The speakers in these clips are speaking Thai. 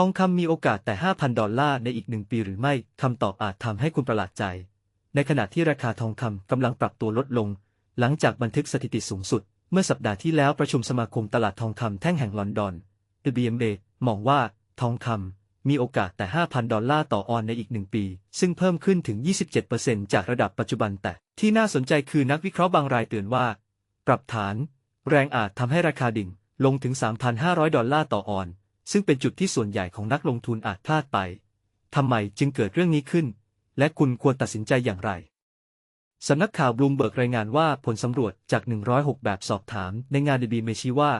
ทองคำมีโอกาสแต่ 5,000 ดอลลาร์ในอีกหนึ่งปีหรือไม่ คำตอบอาจทำให้คุณประหลาดใจ ในขณะที่ราคาทองคำกำลังปรับตัวลดลง หลังจากบันทึกสถิติสูงสุด เมื่อสัปดาห์ที่แล้วประชุมสมาคมตลาดทองคำแท่งแห่งลอนดอน WBMA มองว่าทองคำมีโอกาสแต่ 5,000 ดอลลาร์ต่อออนในอีกหนึ่งปี ซึ่งเพิ่มขึ้นถึง 27%จากระดับปัจจุบันแต่ที่น่าสนใจคือนักวิเคราะห์บางรายเตือนว่า ปรับฐาน แรงอาจทำให้ราคาดิ่งลงถึง 3,500 ดอลลาร์ต่อออน ซึ่งเป็นจุดที่ส่วนใหญ่ของนักลงทุนอาจพลาดไป ทำไมจึงเกิดเรื่องนี้ขึ้น และคุณควรตัดสินใจอย่างไร สำนักข่าวบลูมเบิร์กรายงานว่าผลสำรวจจาก 106 แบบสอบถามในงานดีบีเมชีว่า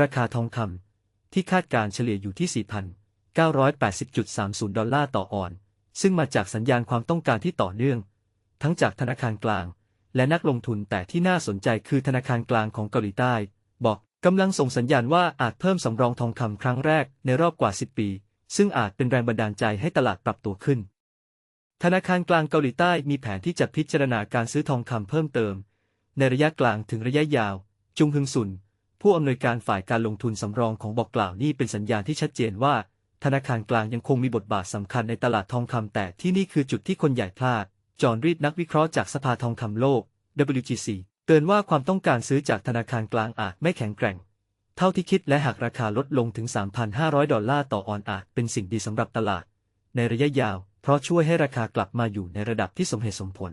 ราคาทองคำที่คาดการเฉลี่ยอยู่ที่ 4,980.30 ดอลลาร์ต่อออน ซึ่งมาจากสัญญาณความต้องการที่ต่อเนื่อง ทั้งจากธนาคารกลาง และนักลงทุนแต่ที่น่าสนใจคือธนาคารกลางของเกาหลีใต้ บอก กำลังส่งสัญญาณว่าอาจเพิ่มสำรองทองคำครั้งแรกในรอบกว่า 10 ปี ซึ่งอาจเป็นแรงบันดาลใจให้ตลาดปรับตัวขึ้น ธนาคารกลางเกาหลีใต้มีแผนที่จะพิจารณาการซื้อทองคำเพิ่มเติม ในระยะกลางถึงระยะยาว จุงฮึงซุน ผู้อำนวยการฝ่ายการลงทุนสำรองของบอกกล่าวนี่เป็นสัญญาณที่ชัดเจนว่า ธนาคารกลางยังคงมีบทบาทสำคัญในตลาดทองคำแต่ที่นี่คือจุดที่คนใหญ่พลาด จอห์นรีดนักวิเคราะห์จากสภาทองคำโลก WGC เตือนว่าความต้องการซื้อจากธนาคารกลางอาจไม่แข็งแกร่ง เท่าที่คิดและหากราคาลดลงถึง 3,500 ดอลลาร์ต่อออนอาจเป็นสิ่งดีสำหรับตลาด ในระยะยาว เพราะช่วยให้ราคากลับมาอยู่ในระดับที่สมเหตุสมผล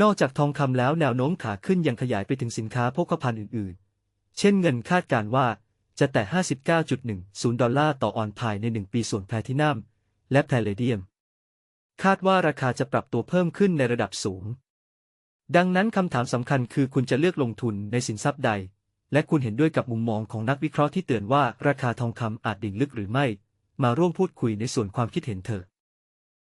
นอกจากทองคำแล้วแนวโน้มขาขึ้นยังขยายไปถึงสินค้าโภคภัณฑ์อื่นๆ เช่นเงินคาดการว่าจะแตะ 59.10 ดอลลาร์ต่อออนภายใน 1 ปีส่วนแพลทินัมและแพลเลเดียม คาดว่าราคาจะปรับตัวเพิ่มขึ้นในระดับสูง ดังนั้นคำถามสำคัญคือคุณจะเลือกลงทุนในสินทรัพย์ใด และคุณเห็นด้วยกับมุมมองของนักวิเคราะห์ที่เตือนว่าราคาทองคำอาจดิ่งลึกหรือไม่ มาร่วมพูดคุยในส่วนความคิดเห็นเถอะ